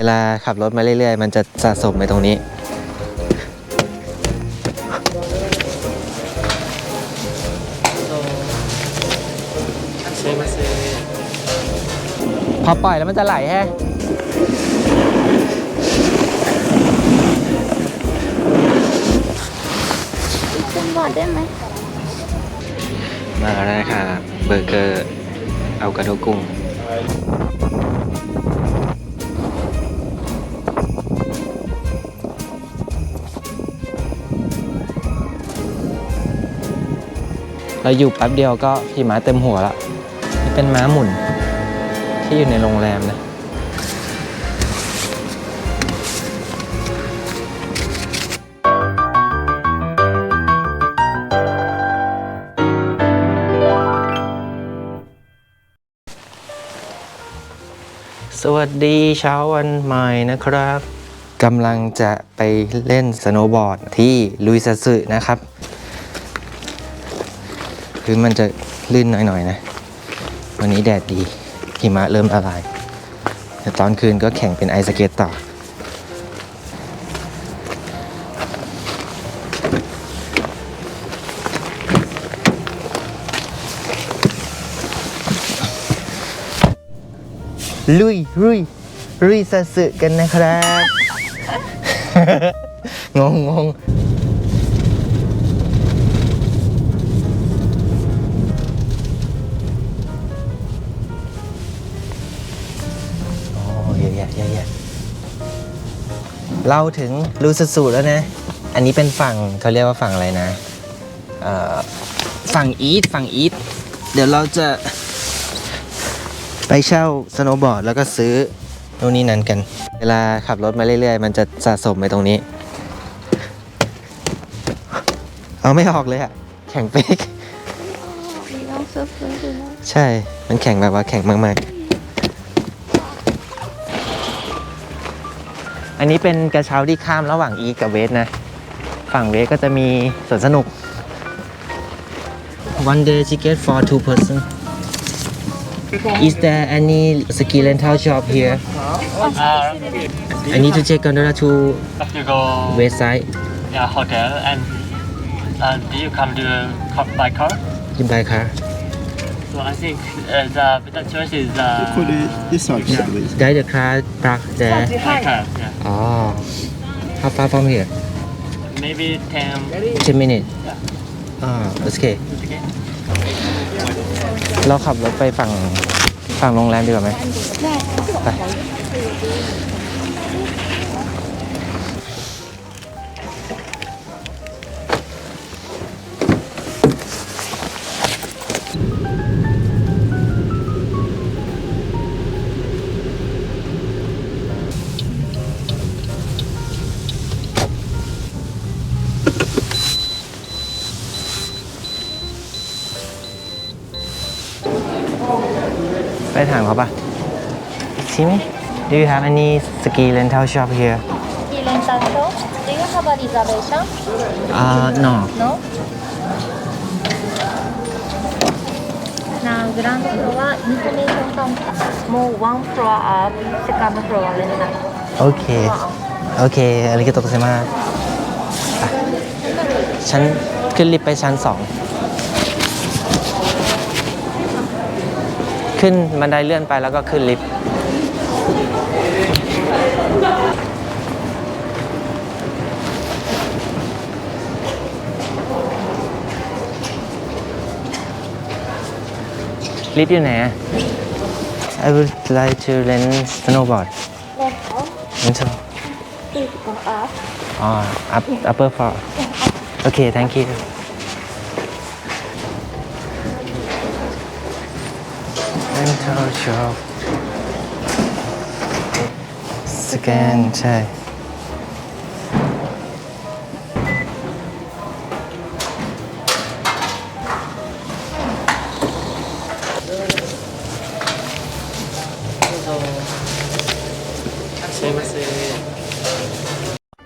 เวลาขับรถมาเรื่อยๆ มันจะสะสมไปตรงนี้ พอปล่อยแล้วมันจะไหลแฮะเป็นบอร์ดได้ไหมมาแล้วค่ะ เบอร์เกอร์ เอากระดูกกุ้ง เราอยู่แป๊บเดียวก็พี่ม้าเต็มหัวแล้วนี่เป็นม้าหมุน ที่อยู่ในโรงแรมนะสวัสดีเช้าวันใหม่นะครับกำลังจะไปเล่นสโนว์บอร์ดที่ลุยซาสึนะครับ พื้นมันจะลื่นหน่อยๆนะ วันนี้แดดดีหิมะเริ่มละลาย แต่ตอนคืนก็แข่งเป็นไอสเกตต่อ ลุยลุยลุยซาสึกันนะครับ งงง เราถึงรูซาสึแล้วนะ อันนี้เป็นฝั่งเขาเรียกว่าฝั่งอะไรนะเอ่อฝั่งอีทฝั่งอีทเดี๋ยวเราจะไปเช่าสโนว์บอร์ดแล้วก็ซื้อนู่นนี่นั่นกัน เวลาขับรถมาเรื่อยๆ มันจะสะสมไปตรงนี้ เอาไม่ออกเลยอะแข่งเป๊กลองเซิร์ฟเซิร์ฟดูนะใช่ มันแข่งแบบว่าแข่งมากๆ อันนี้เป็นกระเช้าที่ข้ามระหว่างอีกับเวสนะ ฝั่งเวสก็จะมีสวนสนุก one day ticket for two person Is there any ski rental shop here? Uh, I need to check gondola to if you go west side yeah, hotel and uh, do you come to car, by car? in by car. So I think uh, the better choice is uh, Put it this side, please. There the car park there. by car. Yeah. Oh, how far from here? Maybe 10 10 minutes. Ah, okay. okay. เราขับรถไปฝั่งฝั่งโรงแรมดีกว่าไหม ได้ ไป เขาปะชิมิ Do you have any ski rental shop here? Ski rental shop Do you have a reservation? Uh, no. No? Now ground floor information counter More one floor up second floor rental โอเคโอเคอาริกาโตะโกเซมาชั้นขึ้นลิฟต์ไปชั้นสอง ขึ้นบันไดเลื่อนไปแล้วก็ขึ้นลิฟต์ลิฟต์อยู่ไหนอะ I would like to rent snowboard rental Please go up Oh, up, upper floor. Okay, thank you. Rental shop. Scan ใช่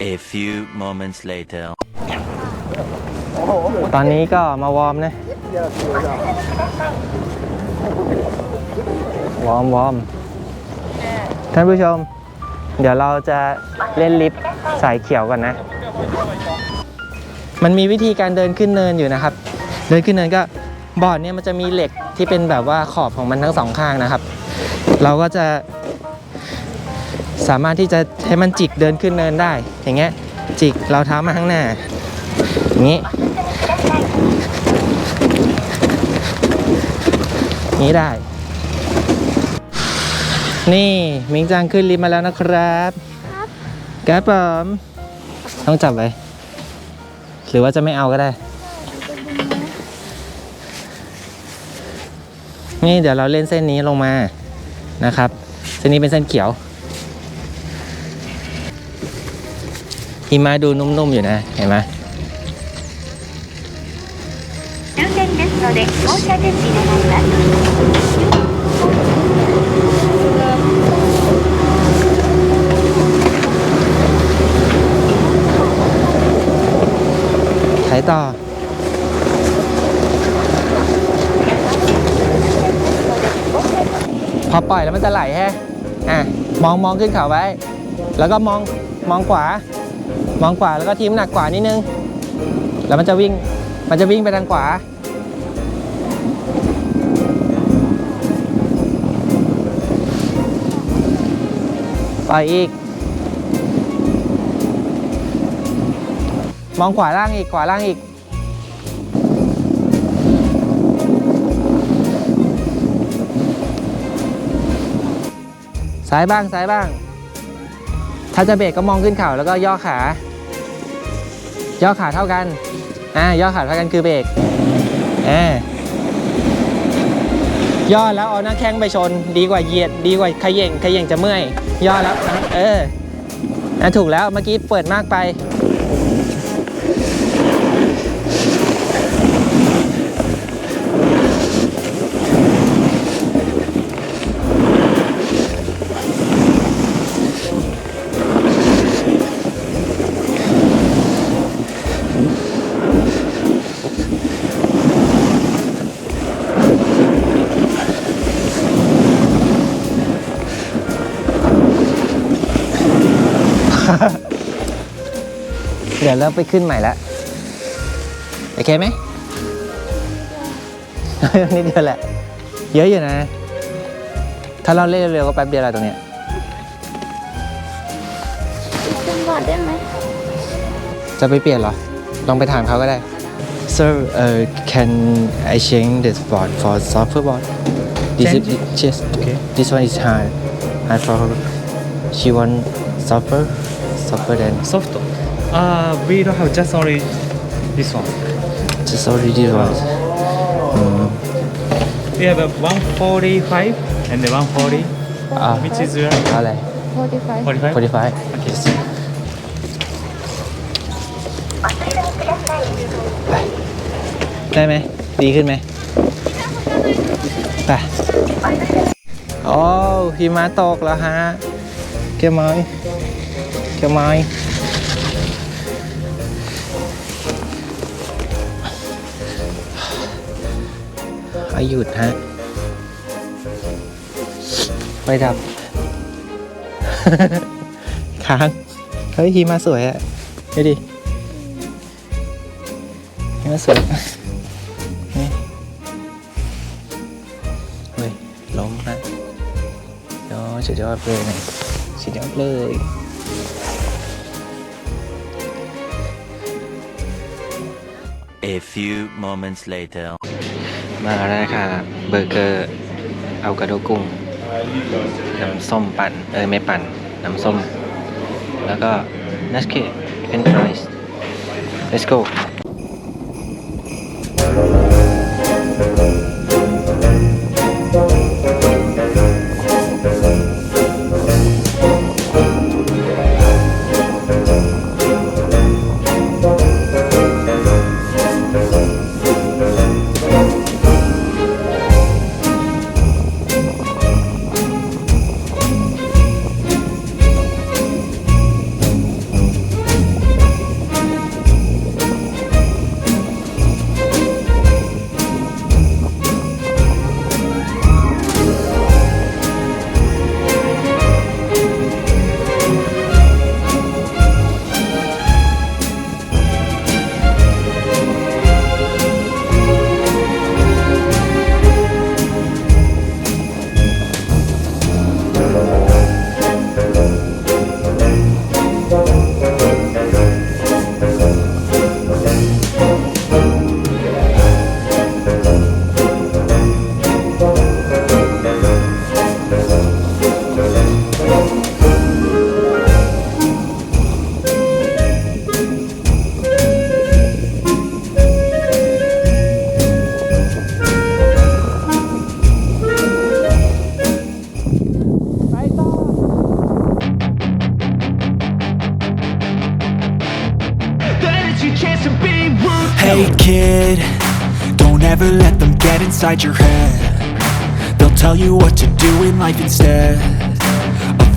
A few moments later. ตอนนี้ก็มาวอร์มนะ วอร์มวอร์มท่านผู้ชม เดี๋ยวเราจะเล่นลิฟต์สายเขียวก่อนนะ มันมีวิธีการเดินขึ้นเนินอยู่นะครับ เดินขึ้นเนินก็บอร์ดเนี่ยมันจะมีเหล็กที่เป็นแบบว่าขอบของมันทั้งสองข้างนะครับ เราก็จะ สามารถที่จะให้มันจิกเดินขึ้นเนินได้ อย่างเงี้ยจิกเราเท้ามาข้างหน้าอย่างงี้ นี้ได้ นี่มิงจังขึ้นลิฟต์มาแล้วนะครับครับผมต้องจับไว้หรือว่าจะไม่เอาก็ได้ นี่เดี๋ยวเราเล่นเส้นนี้ลงมานะครับ เส้นนี้เป็นเส้นเขียวหิมะดูนุ่มๆอยู่นะ เห็นไหม ので降車準備願います ไถต่อ พอปล่อยแล้วมันจะไหลแฮะ อ่ะ มองมองขึ้นเขาไว้ แล้วก็มองมองขวา มองขวาแล้วก็ทีมหนักขวานิดนึง แล้วมันจะวิ่ง มันจะวิ่งไปทางขวา ไปอีก มองขวาล่างอีก ขวาล่างอีก ซ้ายบ้าง ซ้ายบ้าง ถ้าจะเบรกก็มองขึ้นเข่าแล้วก็ย่อขา ย่อขาเท่ากัน อ่า ย่อขาเท่ากันคือเบรกอ่า ย่อแล้วเอาหน้าแข้งไปชน ดีกว่าเหยียด ดีกว่าขย่งขย่งจะเมื่อย ย่อแล้วอะเอออะถูกแล้วเมื่อกี้เปิดมากไป เดี๋ยวเราไปขึ้นใหม่ละโอเคไหมนิดเดียวแหละ เยอะอยู่นะ ถ้าเราเล่นเร็วๆก็แป๊บเดียวแหละตรงเนี้ยขึ้นก่อนได้ไหมจะไปเปลี่ยนเหรอ ลองไปถามเขาก็ได้ Sir uh, can I change the spot for softer board This is yes Okay. This one is hard hard for her She want softer softer than Soft. Uh, we don't have just only this one. just only this one mm. We have a 145 and the 140, อ่า which is your เท่าไหร่45 45. 45 Okay. ไปได้ไหม ดีขึ้นไหมไปโอ้หิมะตกแล้วฮะ เกี่ยวไหมเกี่ยวไหม ให้หยุดฮะ ไปดับ ค้าง เฮ้ยหิมะสวยอะดูดิหิมะสวยนี่เฮ้ยล้มนะยอดสุดยอดเลยนะสุดยอดเลย A few moments later. มาแล้วค่ะ เบอร์เกอร์เอากระโดกุ้ง น้ำส้มปั่น เออไม่ปั่น น้ำส้ม แล้วก็นัสเกเป็นไพรส์ let's go Hey kid, don't ever let them get inside your head. They'll tell you what to do in life instead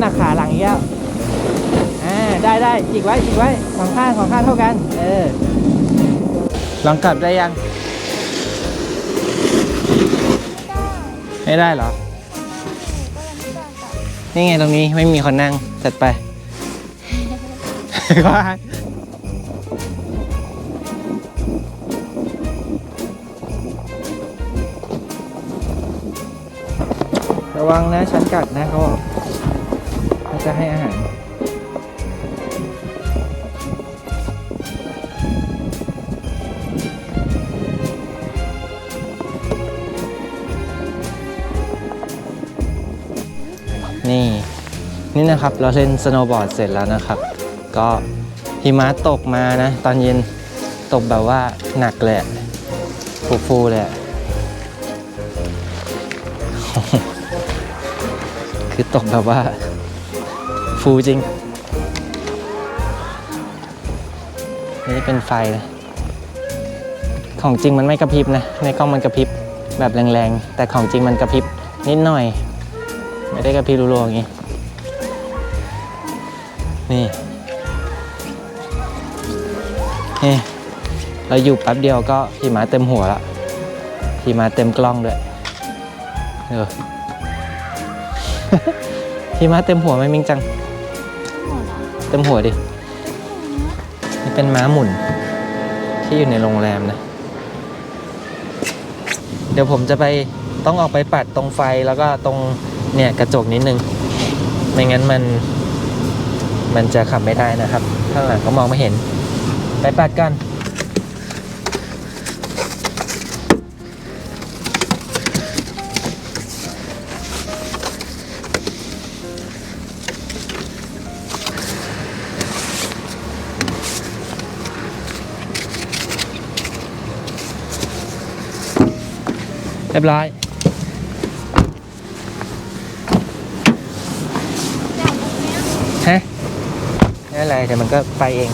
ำหนักขาหลังอีกแล้วอ่าได้ได้จิกไว้จิกไว้สองข้างสองข้างเท่ากัน เออลองกลับได้ยัง ไม่ได้เหรอ นี่ไงตรงนี้ไม่มีคนนั่งจัดไป ก็ระวังนะฉันกัดนะเขาบอก จะให้อาหารนี่ นี่นะครับเราเล่นสโนว์บอร์ดเสร็จแล้วนะครับ ก็หิมะตกมานะ ตอนเย็นตกแบบว่าหนักเลยอะฟูๆเลยอะคือตกแบบว่า ฟูจริง นี่เป็นไฟนะของจริงมันไม่กระพริบนะ ในกล้องมันกระพริบแบบแรงๆ แต่ของจริงมันกระพริบนิดหน่อย ไม่ได้กระพริบรัวๆอย่างงี้ นี่ นี่ เราอยู่แป๊บเดียวก็หิมะเต็มหัวละหิมะเต็มกล้องด้วยเออหิมะเต็มหัวไหมมิงจัง เต็มหัวดิ นี่เป็นม้าหมุน ที่อยู่ในโรงแรมนะ เดี๋ยวผมจะไปต้องออกไปปัดตรงไฟแล้วก็ตรงเนี่ยกระจกนิดนึง ไม่งั้นมัน มันจะขับไม่ได้นะครับ ข้างหลังก็มองไม่เห็น ไปปัดกัน เรียบร้อยฮะไม่อะไรแต่มันก็ไปเอง